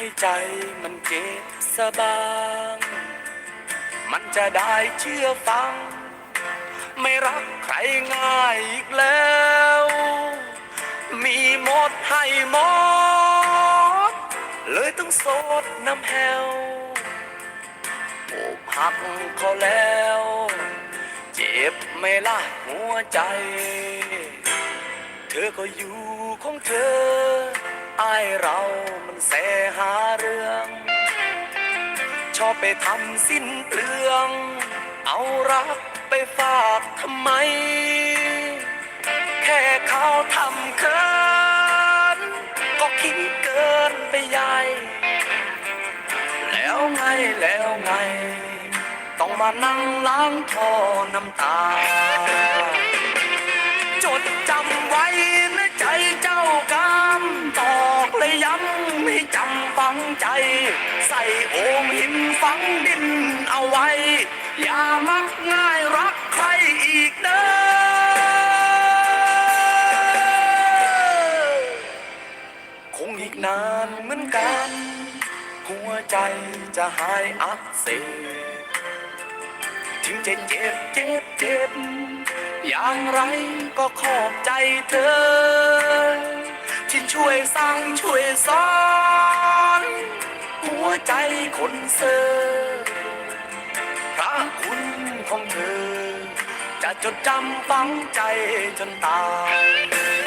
ให้ใจมันเจ็บสะบางมันจะได้เชื่อฟัง ไม่รักใครง่ายอีกแล้ว มีหมดให้หมด เลยต้องโสดน้ำแหวอกหักเขาแล้ว เจ็บไม่ล่ะหัวใจ เธอก็อยู่ของเธอ อายเรามันแสหาเรื่อง ชอบไปทำสิ้นเปลือง เอารักไปฝากทำไม แค่เขาทำเคิน ก็คิดเกินไปใหญ่ แล้วไงแล้วไง ต้องมานั่งล้างท่อน้ำตา ฝังใจ ใส่โอ่งหินฝังดินเอาไว้ อย่ามักง่ายรักใครอีกเด้อคงอีกนานเหมือนกัน หัวใจจะหายอักเสบถึงจะเจ็บเจ็บเจ็บอย่างไรก็ขอบใจเธอ ที่ช่วยสร้างช่วยสอนหัวใจคนเซอร์พระคุณของเธอ จะจดจำฝังใจจนตาย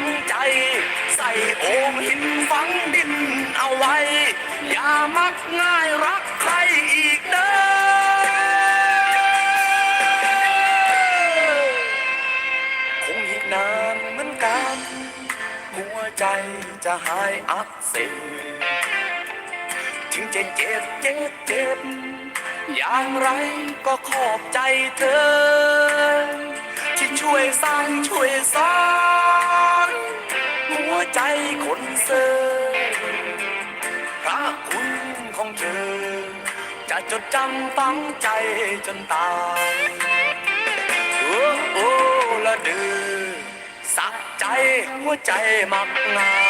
งใจ ใส่โอ่งหินฝังดินเอาไว้ อย่ามักง่ายรักใครอีกเด้อคงอีกนานเหมือนกัน หัวใจจะหายอักเสบถึงจะเจ็บเจ็บเจ็บอย่างไรก็ขอบใจเธอ ที่ช่วยสร้างช่วยสอนหั วใจคนเซอร์พระคุณของเธอ จะจดจำฝังใจจนตายโอ้โอ้ละดือสักใจหัวใจมักงาย